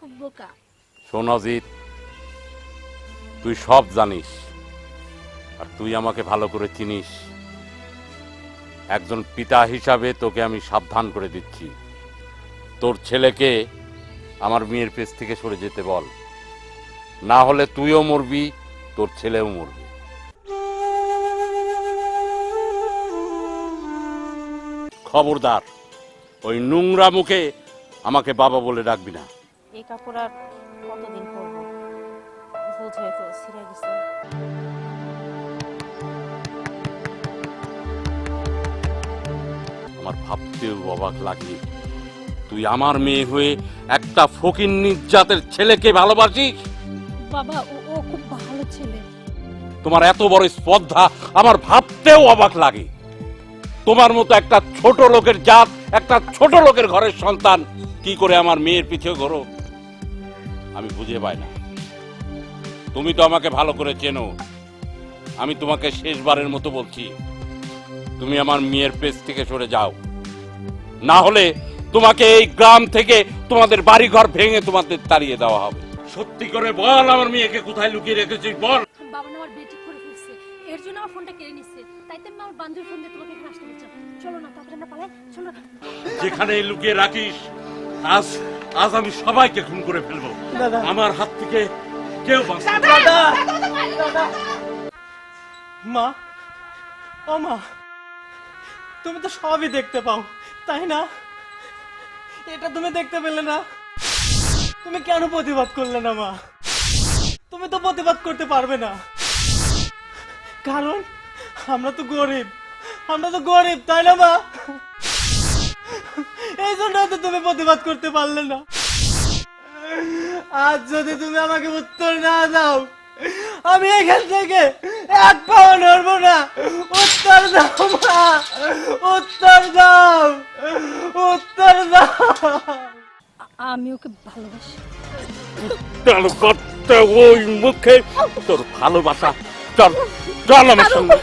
খুব বোকা। শোন তুই সব জানিস আর তুই আমাকে ভালো করে চিনিস। একজন পিতা হিসাবে তোকে আমি সাবধান করে দিচ্ছি। তোর ছেলেকে আমার মেয়ের পেছ থেকে সরে যেতে বল। না হলে তুইও মরবি তোর ছেলেও মরবে। খবরদার ওই নোংরা মুখে আমাকে বাবা বলে ডাকবি না। এই কাপড় আর কতদিন পরবো? হয়ে তো ছিঁড়ে গেছে। আমার ভাবতেও অবাক লাগে। তুই আমার মেয়ে হয়ে একটা ফকির জাতের ছেলেকে ভালোবাসিস? বাবা ও খুব ভালো ছেলে। তোমার এত বড় স্পর্ধা আমার ভাবতেও অবাক লাগে। তোমার মতো একটা ছোট লোকের জাত একটা ছোট লোকের ঘরের সন্তান কি করে আমার মেয়ের পিছে ঘোরো? আমি বুঝে পাই না। তুমি তো আমাকে ভালো করে চেনো। আমি তোমাকে শেষবারের মতো বলছি তুমি আমার মেয়ের পেছ থেকে সরে যাও। না হলে তোমাকে এই গ্রাম থেকে তোমাদের বাড়ি ঘর ভেঙে তোমাদের তাড়িয়ে দেওয়া হবে। সত্যি করে বল আমার মেয়েকে কোথায় লুকিয়ে রেখেছিস বল। বাবা আমার বেটি করে ফেলছে। এর জন্য আমার ফোনটা কেড়ে নিচ্ছে। তাই তো আমার বান্ধবীর ফোন দিয়ে তোমাকে এখানে আসতে বলছিলাম চলো না আমরা পালাই। চলো যেখানে লুকিয়ে রাখিস আজ আজ আমি সবাইকে খুন করে ফেলব। আমার হাত থেকে কেউ মা ও মা তুমি তো সবই দেখতে পাও তাই না? এটা তুমি দেখতে পেলে না। তুমি কেন প্রতিবাদ করলে না মা? তুমি তো প্রতিবাদ করতে পারবে না। কারণ আমরা তো গরিব আমরা তো গরিব তাই না মা? এই জন্য তো তুমি প্রতিবাদ করতে পারলে না। আজ যদি তুমি আমাকে উত্তর না দাও আমি এখান থেকে এক পাও নড়বো না। উত্তর দাও মা। উত্তর দাও। উত্তর দাও। আমি ওকে ভালোবাসি। চল করতে ওই মুখে তোর ভালোবাসা চল চল আমার সঙ্গে